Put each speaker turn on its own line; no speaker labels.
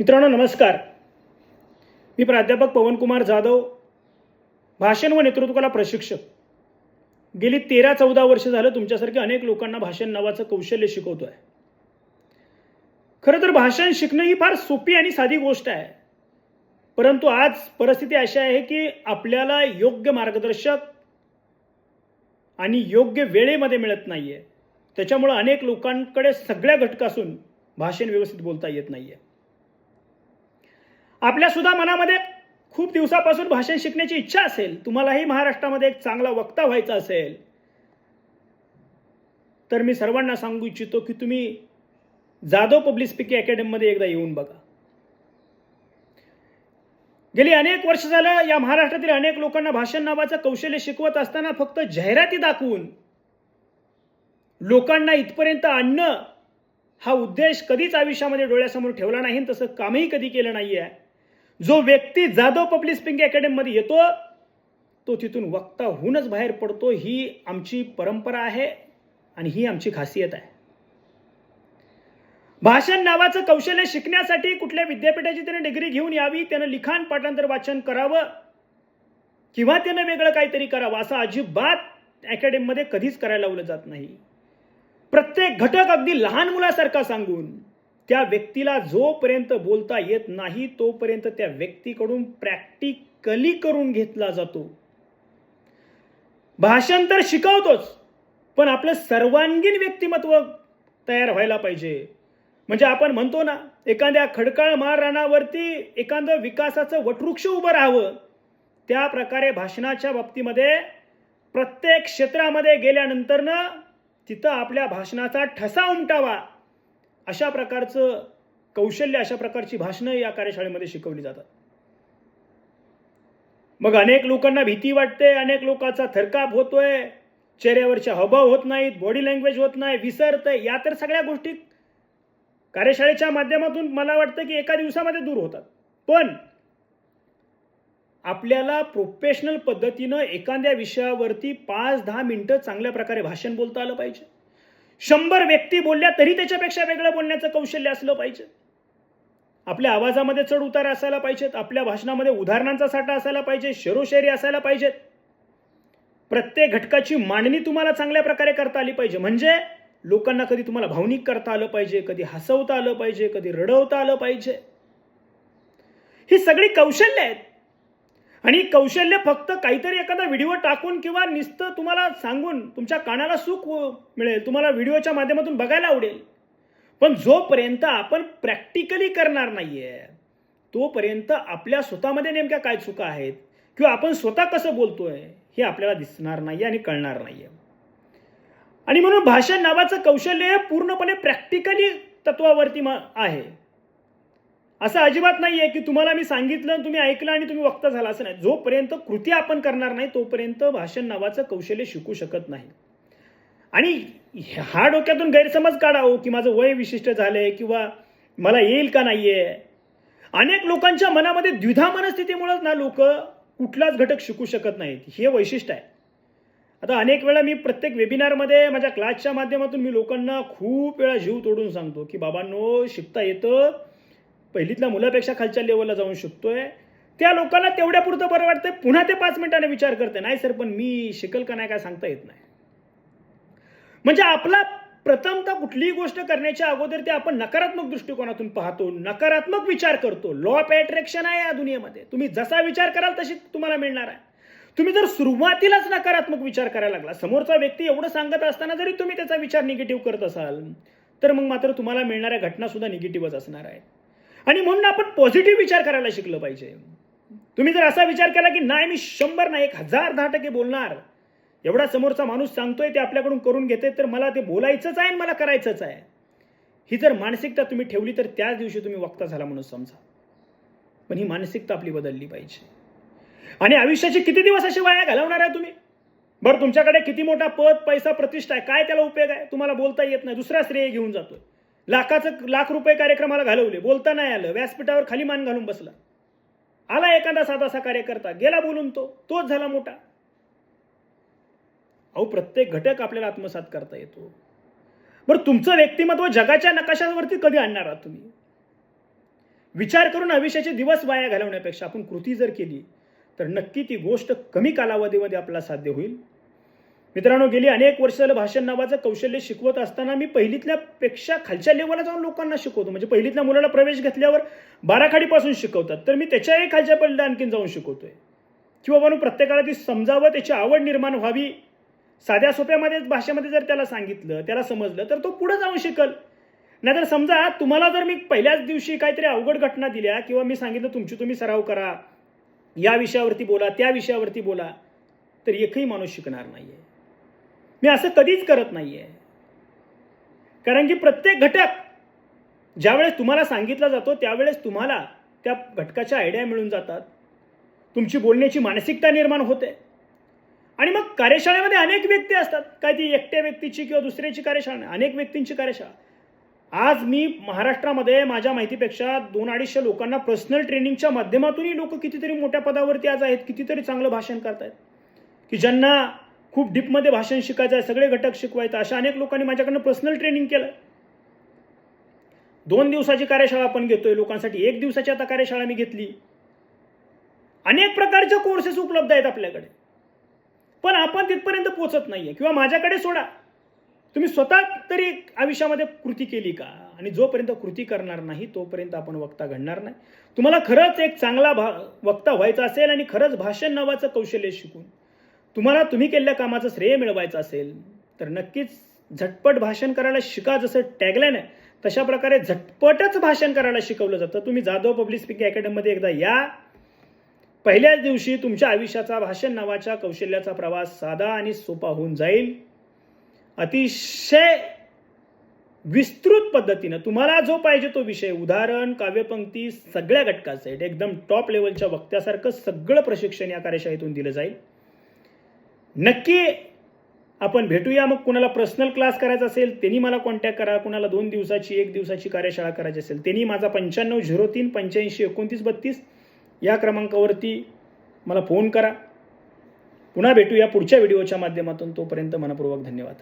मित्रांनो नमस्कार. मी प्राध्यापक पवनकुमार जाधव भाषण व नेतृत्वाला प्रशिक्षक. गेली तेरा चौदा वर्ष झालं तुमच्यासारखे अनेक लोकांना भाषण नावाचं कौशल्य शिकवतो आहे खरं तर भाषण शिकणं ही फार सोपी आणि साधी गोष्ट आहे. परंतु आज परिस्थिती अशी आहे की आपल्याला योग्य मार्गदर्शक आणि योग्य वेळेमध्ये मिळत नाही आहे त्याच्यामुळं अनेक लोकांकडे सगळ्या घटकासून भाषण व्यवस्थित बोलता येत नाही आहे आपल्या सुद्धा मनामध्ये खूप दिवसापासून भाषण शिकण्याची इच्छा असेल तुम्हालाही महाराष्ट्रामध्ये एक चांगला वक्ता व्हायचा असेल. तर मी सर्वांना सांगू इच्छितो की तुम्ही जाधव पब्लिक स्पीकिंग अकॅडमीमध्ये एकदा येऊन बघा. गेली अनेक वर्ष झालं या महाराष्ट्रातील अनेक लोकांना भाषण नावाचं कौशल्य शिकवत असताना फक्त जाहिराती दाखवून लोकांना इथपर्यंत आणणं हा उद्देश कधीच आयुष्यामध्ये डोळ्यासमोर ठेवला नाही तसं कामही कधी केलं नाही आहे जो व्यक्ती जाधव पब्लिक स्पिंग अकॅडमीमध्ये येतो तो तिथून वक्ता होऊनच बाहेर पडतो. ही आमची परंपरा आहे आणि ही आमची खासियत आहे. भाषण नावाचं कौशल्य शिकण्यासाठी कुठल्या विद्यापीठाची त्याने डिग्री घेऊन यावी त्यानं लिखाण पाठांतर वाचन करावं किंवा त्यानं वेगळं काहीतरी करावं असं अजिबात अकॅडमीमध्ये कधीच करायला लावलं जात नाही. प्रत्येक घटक अगदी लहान मुलासारखा सांगून त्या व्यक्तीला जोपर्यंत बोलता येत नाही तोपर्यंत त्या व्यक्तीकडून प्रॅक्टिकली करून घेतला जातो. भाषण तर शिकवतोच पण आपलं सर्वांगीण व्यक्तिमत्व तयार व्हायला पाहिजे. म्हणजे आपण म्हणतो ना एखाद्या खडकाळ माळ रानावरती एखादं विकासाचं वटवृक्ष उभं राहावं त्या प्रकारे भाषणाच्या बाबतीमध्ये प्रत्येक क्षेत्रामध्ये गेल्यानंतरनं तिथं आपल्या भाषणाचा ठसा उमटावा. अशा प्रकारचं कौशल्य अशा प्रकारची भाषणं या कार्यशाळेमध्ये शिकवली जातात. मग अनेक लोकांना भीती वाटते अनेक लोकांचा थरकाप होतोय चेहऱ्यावरचे हावभाव होत नाहीत बॉडी लँग्वेज होत नाही विसरतंय या तर सगळ्या गोष्टी कार्यशाळेच्या माध्यमातून मला वाटतं की एका दिवसामध्ये दूर होतात. पण आपल्याला प्रोफेशनल पद्धतीनं एखाद्या विषयावरती पाच दहा मिनिटं चांगल्या प्रकारे भाषण बोलता आलं पाहिजे. शंभर व्यक्ती बोलल्या तरी त्याच्यापेक्षा वेगळं बोलण्याचं कौशल्य असलं पाहिजे. आपल्या आवाजामध्ये चढ उतार असायला पाहिजेत आपल्या भाषणामध्ये उदाहरणांचा साठा असायला पाहिजे शेरोशेरी असायला पाहिजेत. प्रत्येक घटकाची मांडणी तुम्हाला चांगल्या प्रकारे करता आली पाहिजे. म्हणजे लोकांना कधी तुम्हाला भावनिक करता आलं पाहिजे कधी हसवता आलं पाहिजे कधी रडवता आलं पाहिजे. ही सगळी कौशल्य आहेत. आणि कौशल्य फक्त काहीतरी एखादा व्हिडिओ टाकून किंवा नुसतं तुम्हाला सांगून तुमच्या कानाला सुख मिळेल तुम्हाला व्हिडिओच्या माध्यमातून बघायला आवडेल. पण जोपर्यंत आपण प्रॅक्टिकली करणार नाहीये तोपर्यंत आपल्या स्वतःमध्ये नेमक्या काय चुका आहेत किंवा आपण स्वतः कसं बोलतोय हे आपल्याला दिसणार नाही आणि कळणार नाहीये. आणि म्हणून भाषण नावाचं कौशल्य हे पूर्णपणे प्रॅक्टिकली तत्वावरती म- आहे. असं अजिबात नाही आहे की तुम्हाला मी सांगितलं तुम्ही ऐकलं आणि तुम्ही वक्ता झाला असं नाही. जोपर्यंत कृती आपण करणार नाही तोपर्यंत भाषण नावाचं कौशल्य शिकू शकत नाही. आणि हा डोक्यातून गैरसमज काढावं की माझं वय विशिष्ट झालंय किंवा मला येईल का नाहीये. अनेक लोकांच्या मनामध्ये द्विधा मनस्थितीमुळेच ना लोक कुठलाच घटक शिकू शकत नाहीत. हे वैशिष्ट्य आहे. आता अनेक वेळा मी प्रत्येक वेबिनारमध्ये माझ्या क्लासच्या माध्यमातून मी लोकांना खूप वेळा जीव तोडून सांगतो की बाबांनो शिकता येतं पहिलीतल्या मुलापेक्षा खालच्या लेवलला जाऊ शकतोय. त्या लोकांना तेवढ्या पुरतं बरं वाटतंय पुन्हा ते पाच मिनिटाने विचार करते नाही सर पण मी शिकल का नाही काय सांगता येत नाही. म्हणजे आपला प्रथमतः कुठलीही गोष्ट करण्याच्या अगोदर ते आपण नकारात्मक दृष्टिकोनातून पाहतो नकारात्मक विचार करतो. लॉ ऑफ अट्रॅक्शन आहे या दुनियेमध्ये. तुम्ही जसा विचार कराल तशी तुम्हाला मिळणार आहे. तुम्ही जर सुरुवातीलाच नकारात्मक विचार करायला लागला समोरचा व्यक्ती एवढं सांगत असताना जरी तुम्ही त्याचा विचार निगेटिव्ह करत असाल तर मग मात्र तुम्हाला मिळणाऱ्या घटना सुद्धा निगेटिव्हच असणार आहेत. आणि म्हणून आपण पॉझिटिव्ह विचार करायला शिकलं पाहिजे. तुम्ही जर असा विचार केला की नाही मी शंभर नाही एक हजार दहा टक्के बोलणार. एवढा समोरचा माणूस सांगतोय ते आपल्याकडून करून घेते तर मला ते बोलायचंच आहे आणि मला करायचंच आहे. ही जर मानसिकता तुम्ही ठेवली तर त्याच दिवशी तुम्ही वक्ता झाला म्हणून समजा. पण ही मानसिकता आपली बदलली पाहिजे. आणि आयुष्याचे किती दिवस असे वाया घालवणार आहे तुम्ही? बरं तुमच्याकडे किती मोठा पद पैसा प्रतिष्ठा आहे काय त्याला उपयोग आहे? तुम्हाला बोलता येत नाही दुसरा श्रेय घेऊन जातोय. लाखाचं लाख रुपये कार्यक्रमाला घालवले. बोलता नाही आलं. व्यासपीठावर खाली मान घालून बसला. आला एखादा साधासा कार्यकर्ता. गेला बोलून तो. तोच झाला मोठा. अहो प्रत्येक घटक आपल्याला आत्मसात करता येतो. बरं तुमचं व्यक्तिमत्व जगाच्या नकाशावरती कधी आणणार आहात तुम्ही? विचार करून आयुष्याचे दिवस वाया घालवण्यापेक्षा आपण कृती जर केली तर नक्की ती गोष्ट कमी कालावधीमध्ये आपल्याला साध्य होईल. मित्रांनो गेली अनेक वर्ष भाषण नावाचं कौशल्य शिकवत असताना मी पहिलीतल्या पेक्षा खालच्या लेवलला जाऊन लोकांना शिकवतो. म्हणजे पहिलीतल्या मुलाला प्रवेश घेतल्यावर बाराखाडीपासून शिकवतात. तर मी त्याच्याही खालच्या पडल्या आणखीन जाऊन शिकवतोय. किंवा म्हणून प्रत्येकाला ती समजावं त्याची आवड निर्माण व्हावी. साध्या सोप्यामध्ये भाषेमध्ये जर त्याला सांगितलं त्याला समजलं तर तो पुढे जाऊन शिकल. नाहीतर समजा तुम्हाला जर मी पहिल्याच दिवशी काहीतरी अवघड घटना दिल्या किंवा मी सांगितलं तुमची तुम्ही सराव करा. या विषयावरती बोला त्या विषयावरती बोला. तर एकही माणूस शिकणार नाहीये. मी असं कधीच करत नाही आहे कारण की प्रत्येक घटक ज्यावेळेस तुम्हाला सांगितला जातो त्यावेळेस तुम्हाला त्या घटकाच्या आयडिया मिळून जातात. तुमची बोलण्याची मानसिकता निर्माण होते. आणि मग कार्यशाळेमध्ये अनेक व्यक्ती असतात. काय ती एकट्या व्यक्तीची किंवा दुसऱ्याची कार्यशाळा अनेक व्यक्तींची कार्यशाळा. आज मी महाराष्ट्रामध्ये माझ्या माहितीपेक्षा दोन अडीचशे लोकांना पर्सनल ट्रेनिंगच्या माध्यमातूनही लोक कितीतरी मोठ्या पदावरती आज आहेत कितीतरी चांगलं भाषण करतायत. की ज्यांना खूप डीपमध्ये भाषण शिकायचं आहे सगळे घटक शिकवायचं अशा अनेक लोकांनी माझ्याकडनं पर्सनल ट्रेनिंग केलं दोन दिवसाची कार्यशाळा आपण घेतोय लोकांसाठी. एक दिवसाची आता कार्यशाळा मी घेतली. अनेक प्रकारचे कोर्सेस उपलब्ध आहेत आपल्याकडे. पण आपण तिथपर्यंत पोहोचत नाहीये. किंवा माझ्याकडे सोडा. तुम्ही स्वतः तरी आयुष्यामध्ये कृती केली का? आणि जोपर्यंत कृती करणार नाही तोपर्यंत आपण वक्ता घडणार नाही. तुम्हाला खरंच एक चांगला भा वक्ता व्हायचा असेल आणि खरंच भाषण नावाचं कौशल्य शिकून. तुम्हाला तुम्ही केलेल्या कामाचं श्रेय मिळवायचं असेल तर नक्कीच झटपट भाषण करायला शिका. जसं टॅगलाईन आहे तशा प्रकारे झटपटच भाषण करायला शिकवलं जातं. तुम्ही जाधव पब्लिक स्पीकिंग अकॅडमीमध्ये एकदा या. पहिल्याच दिवशी तुमच्या आयुष्याचा भाषण नावाच्या कौशल्याचा प्रवास साधा आणि सोपा होऊन जाईल. अतिशय विस्तृत पद्धतीनं तुम्हाला जो पाहिजे तो विषय उदाहरण काव्यपंक्ती सगळ्या घटकाचं आहे एकदम टॉप लेवलच्या वक्त्यासारखं सगळं प्रशिक्षण या कार्यशाळेतून दिलं जाईल. नक्की आपण भेटूया. मग कुणाला पर्सनल क्लास करायचा असेल त्यांनी मला कॉन्टॅक्ट करा. कुणाला दोन दिवसाची एक दिवसाची कार्यशाळा करायची असेल त्यांनी माझा पंच्याण्णव झिरो तीन पंच्याऐंशी एकोणतीस बत्तीस या क्रमांकावरती मला फोन करा. पुन्हा भेटूया पुढच्या व्हिडिओच्या माध्यमातून. तोपर्यंत मनपूर्वक धन्यवाद.